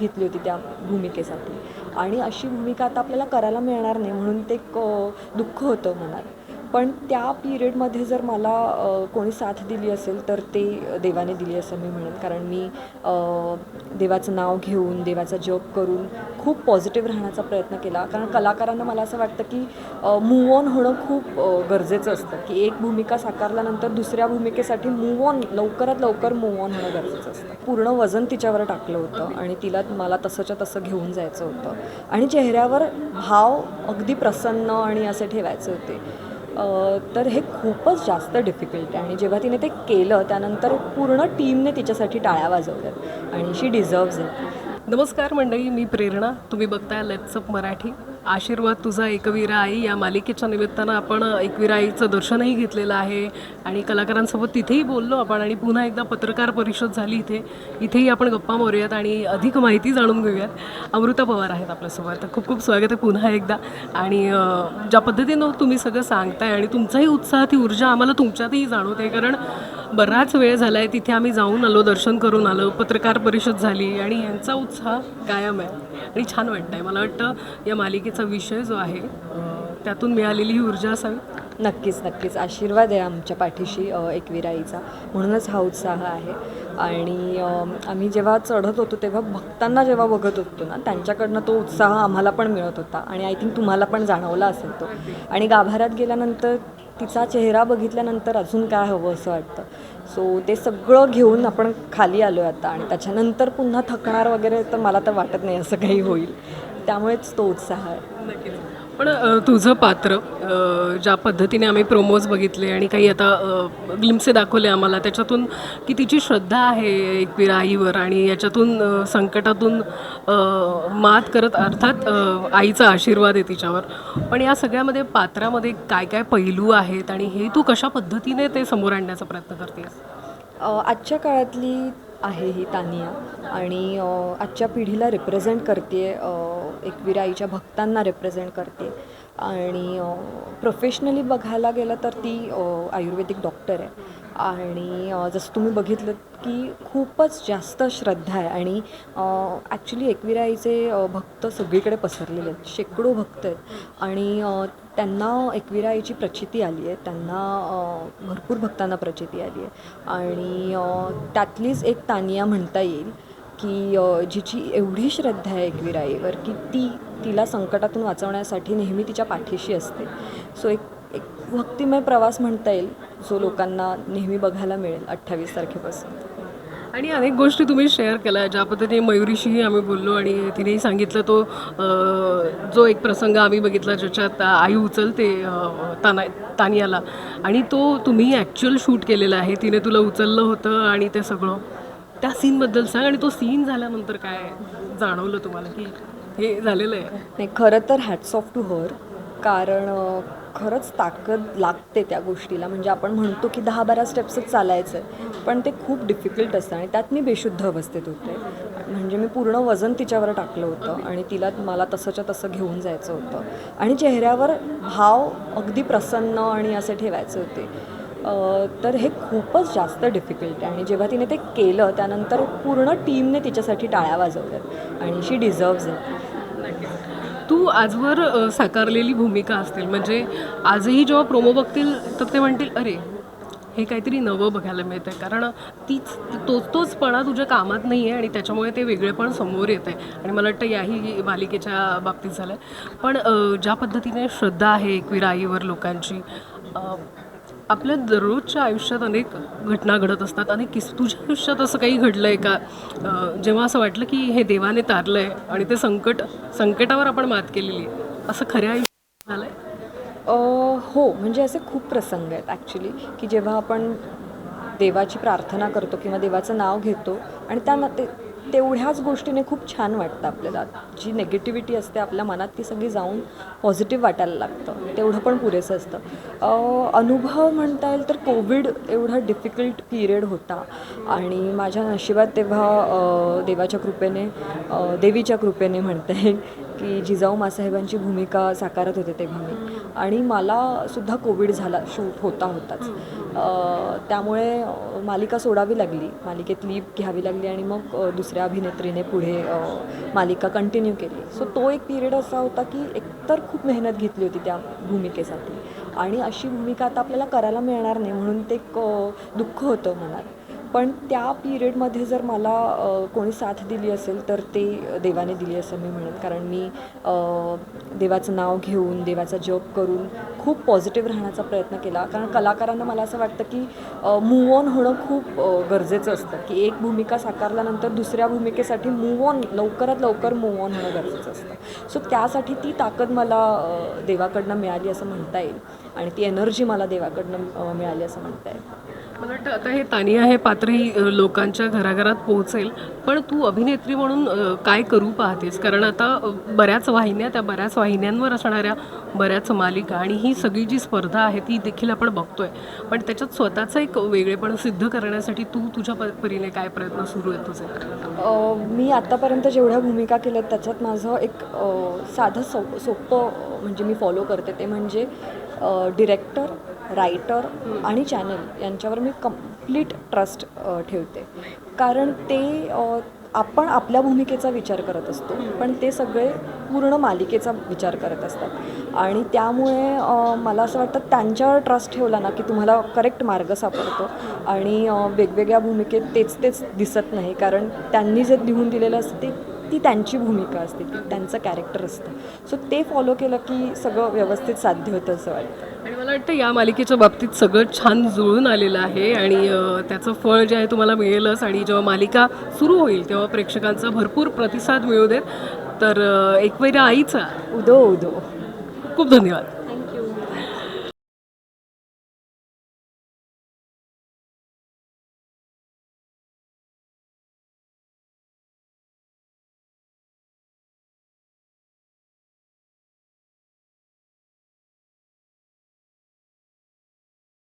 घेतली होती त्या भूमिकेसाठी. आणि अशी भूमिका आता आपल्याला करायला मिळणार नाही म्हणून ते एक दुःख होतं मनात. पण त्या पिरियडमध्ये जर मला कोणी साथ दिली असेल तर ते देवाने दिली असं मी म्हणेन. कारण मी देवाचं नाव घेऊन देवाचा जप करून खूप पॉझिटिव्ह राहण्याचा प्रयत्न केला. कारण कलाकारांना मला असं वाटतं की मूव ऑन होणं खूप गरजेचं असतं. की एक भूमिका साकारल्यानंतर दुसऱ्या भूमिकेसाठी मूव ऑन लवकरात लवकर मूव ऑन होणं गरजेचं असतं. पूर्ण वजन तिच्यावर टाकलं होतं आणि तिला मला तसंच्या तसं घेऊन जायचं होतं. आणि चेहऱ्यावर भाव अगदी प्रसन्न आणि असे ठेवायचे होते. तर हे खूपच जास्त डिफिकल्ट आहे. आणि जेव्हा तिने ते केलं त्यानंतर पूर्ण टीमने तिच्यासाठी टाळ्या वाजवल्यात. आणि शी डिझर्व्ज इट नमस्कार मंडळी मी प्रेरणा. तुम्ही बघताय लेट्सअप मराठी. आशीर्वाद तुझा एकवीरा आई. या मालिकेच्या निमित्तानं आपण एकवीरा आईचं दर्शनही घेतलेलं आहे आणि कलाकारांसोबत तिथेही बोललो आपण आणि पुन्हा एकदा पत्रकार परिषद झाली इथे. इथेही आपण गप्पा मारूयात आणि अधिक माहिती जाणून घेऊयात. अमृता पवार आहेत आपल्यासोबत. तर खूप खूप स्वागत आहे पुन्हा एकदा. आणि ज्या पद्धतीनं तुम्ही सगळं सांगताय आणि तुमचाही उत्साह ती ऊर्जा आम्हाला तुमच्यातही जाणवते कारण बराच वेळ झाला आहे तिथे आम्ही जाऊन आलो दर्शन करून आलो पत्रकार परिषद झाली आणि यांचा उत्साह कायम आहे आणि छान वाटतं आहे मला वाटतं या मालिकेचा विषय जो आहे त्यातून मिळालेली ही ऊर्जा असावी. नक्कीच नक्कीच. आशीर्वाद आहे आमच्या पाठीशी एकविराईचा म्हणूनच हा उत्साह आहे. आणि आम्ही जेव्हा चढत होतो तेव्हा भक्तांना जेव्हा बघत होतो ना त्यांच्याकडनं तो उत्साह आम्हाला पण मिळत होता. आणि आय थिंक तुम्हाला पण जाणवला असेल तो. आणि गाभाऱ्यात गेल्यानंतर तिचा चेहरा बघितल्यानंतर अजून काय हवं असं वाटतं. सो ते सगळं घेऊन आपण खाली आलो आहे आता आणि त्याच्यानंतर पुन्हा थकणार वगैरे तर मला तर वाटत नाही असं काही होईल. त्यामुळेच तो उत्साह आहे. पण तुझं पात्र ज्या पद्धतीने आम्ही प्रोमोज बघितले आणि काही आता ग्लिम्से दाखवले आम्हाला त्याच्यातून की तिची श्रद्धा आहे एकवीर आईवर आणि याच्यातून संकटातून मात करत अर्थात आईचा आशीर्वाद आहे तिच्यावर. पण या सगळ्यामध्ये पात्रामध्ये काय काय पैलू आहेत आणि हे तू कशा पद्धतीने ते समोर आणण्याचा प्रयत्न करतेस? आजच्या काळातली आहे ही तानिया. आणि आजच्या पिढीला रिप्रेझेंट करते एकविराईच्या भक्तांना रिप्रेझेंट करते आणि प्रोफेशनली बघायला गेलं तर ती आयुर्वेदिक डॉक्टर आहे. आणि जसं तुम्ही बघितलं की खूपच जास्त श्रद्धा आहे आणि ॲक्च्युली एकविराईचे भक्त सगळीकडे पसरलेले आहेत. शेकडो भक्त आहेत. आणि त्यांना एकविराईची प्रचिती आली आहे. त्यांना भरपूर भक्तांना प्रचिती आली आहे. आणि त्यातलीच एक तानिया म्हणता येईल की जिची एवढी श्रद्धा आहे एकविराईवर की ती तिला संकटातून वाचवण्यासाठी नेहमी तिच्या पाठीशी असते. सो एक एक भक्तिमय प्रवास म्हणता येईल. जो लोकांना नेहमी बघायला मिळेल अठ्ठावीस तारखेपासून. आणि अनेक गोष्टी तुम्ही शेअर केल्या ज्या पद्धतीने मयुरीशीही आम्ही बोललो आणि तिनेही सांगितलं तो जो एक प्रसंग आम्ही बघितला ज्याच्यात आई उचलते ताना तानियाला. आणि तो तुम्ही ॲक्च्युअल शूट केलेला आहे तिने तुला उचललं होतं आणि ते सगळं. त्या सीनबद्दल सांग आणि तो सीन झाल्यानंतर काय जाणवलं तुम्हाला की हे झालेलं आहे? नाही खरं तर हॅट्स ऑफ टू हर कारण खरंच ताकद लागते त्या गोष्टीला. म्हणजे आपण म्हणतो की दहा बारा स्टेप्सच चालायचं आहे पण ते खूप डिफिकल्ट असतं आणि त्यात मी बेशुद्ध अवस्थेत होते. म्हणजे मी पूर्ण वजन तिच्यावर टाकलं होतं आणि तिला मला तसंच्या तसं घेऊन जायचं होतं. आणि चेहऱ्यावर भाव अगदी प्रसन्न आणि असे ठेवायचे होते. तर हे खूपच जास्त डिफिकल्ट आहे. आणि जेव्हा तिने ते केलं त्यानंतर पूर्ण टीमने तिच्यासाठी टाळ्या वाजवल्यात. आणि शी डिझर्व्ज इट तू आजवर साकारलेली भूमिका असतील म्हणजे आजही जेव्हा प्रोमो बघतील तर ते म्हणतील अरे हे काहीतरी नवं बघायला मिळतं आहे कारण तीच तोच तोचपणा तुझ्या कामात नाही आहे आणि त्याच्यामुळे ते वेगळेपण समोर येत आहे आणि मला वाटतं याही मालिकेच्या बाबतीत झालं आहे पण ज्या पद्धतीने श्रद्धा आहे एकवीर आईवर लोकांची आपल्या दररोजच्या आयुष्यात अनेक घटना घडत असतात अनेक किस तुझ्या आयुष्यात असं काही घडलं आहे का जेव्हा असं वाटलं की हे देवाने तारलं आहे आणि ते संकट संकटावर आपण मात केलेली आहे असं खऱ्या आयुष्यात झालं आहे हो. म्हणजे असे खूप प्रसंग आहेत ॲक्च्युली की जेव्हा आपण देवाची प्रार्थना करतो किंवा देवाचं नाव घेतो आणि त्यामध्ये तेवढ्याच गोष्टीने खूप छान वाटतं आपल्याला. जी नेगेटिव्हिटी असते आपल्या मनात ती सगळी जाऊन पॉझिटिव्ह वाटायला लागतं. तेवढं पण पुरेसं असतं. अनुभव म्हणता येईल तर कोविड एवढा डिफिकल्ट पिरियड होता. आणि माझ्या नशिबात तेव्हा देवाच्या कृपेने देवीच्या कृपेने म्हणता येईल की जिजाऊ मासाहेबांची भूमिका साकारत होते तेव्हा मी. आणि मला सुद्धा कोविड झाला शूट होता होताच. त्यामुळे मालिका सोडावी लागली. मालिकेत लीप घ्यावी लागली आणि मग दुसऱ्या अभिनेत्रीने पुढे मालिका कंटिन्यू केली. सो तो एक पिरियड असा होता की एकतर खूप मेहनत घेतली होती त्या भूमिकेसाठी. आणि अशी भूमिका आता आपल्याला करायला मिळणार नाही म्हणून ते एक दुःख होतं मनात. पण त्या पिरियडमध्ये जर मला कोणी साथ दिली असेल तर ते देवाने दिली असं मी म्हणेन. कारण मी देवाचं नाव घेऊन देवाचा जप करून खूप पॉझिटिव्ह राहण्याचा प्रयत्न केला. कारण कलाकारांना मला असं वाटतं की मूव ऑन होणं खूप गरजेचं असतं. की एक भूमिका साकारल्यानंतर दुसऱ्या भूमिकेसाठी मूव ऑन लवकरात लवकर मूव ऑन होणं गरजेचं असतं. सो त्यासाठी ती ताकद मला देवाकडनं मिळाली असं म्हणता येईल. आणि ती एनर्जी मला देवाकडनं मिळाली असं म्हणता येईल. मला वाटतं आता हे तानिया हे पात्रही लोकांच्या घराघरात पोहोचेल. पण तू अभिनेत्री म्हणून काय करू पाहतेस? कारण आता बऱ्याच वाहिन्या त्या बऱ्याच वाहिन्यांवर असणाऱ्या बऱ्याच मालिका आणि ही सगळी जी स्पर्धा आहे ती देखील आपण बघतोय. पण त्याच्यात स्वतःचं एक वेगळेपण सिद्ध करण्यासाठी तू तुझ्या परीने काय प्रयत्न सुरू आहेत तुझे? मी आत्तापर्यंत जेवढ्या भूमिका केल्यात त्याच्यात माझं एक साधं सो सोपं म्हणजे मी फॉलो करते. ते म्हणजे डिरेक्टर रायटर आणि चॅनल यांच्यावर मी कंप्लीट ट्रस्ट ठेवते. कारण ते आपण आपल्या भूमिकेचा विचार करत असतो पण ते सगळे पूर्ण मालिकेचा विचार करत असतात. आणि त्यामुळे मला असं वाटतं त्यांच्यावर ट्रस्ट ठेवला ना की तुम्हाला करेक्ट मार्ग सापडतो. आणि वेगवेगळ्या भूमिकेत तेच तेच दिसत नाही. कारण त्यांनी जे लिहून दिलेलं असतं ते ती त्यांची भूमिका असते ती त्यांचं कॅरेक्टर असतं. सो ते फॉलो केलं की सगळं व्यवस्थित साध्य होतं असं वाटतं. आणि मला वाटतं या मालिकेच्या बाबतीत सगळं छान जुळून आलेलं आहे आणि त्याचं फळ जे आहे तुम्हाला मिळेलच आणि जेव्हा मालिका सुरू होईल तेव्हा प्रेक्षकांचा भरपूर प्रतिसाद मिळू देत. तर एकवेळा आईचा उदो उदो. खूप धन्यवाद.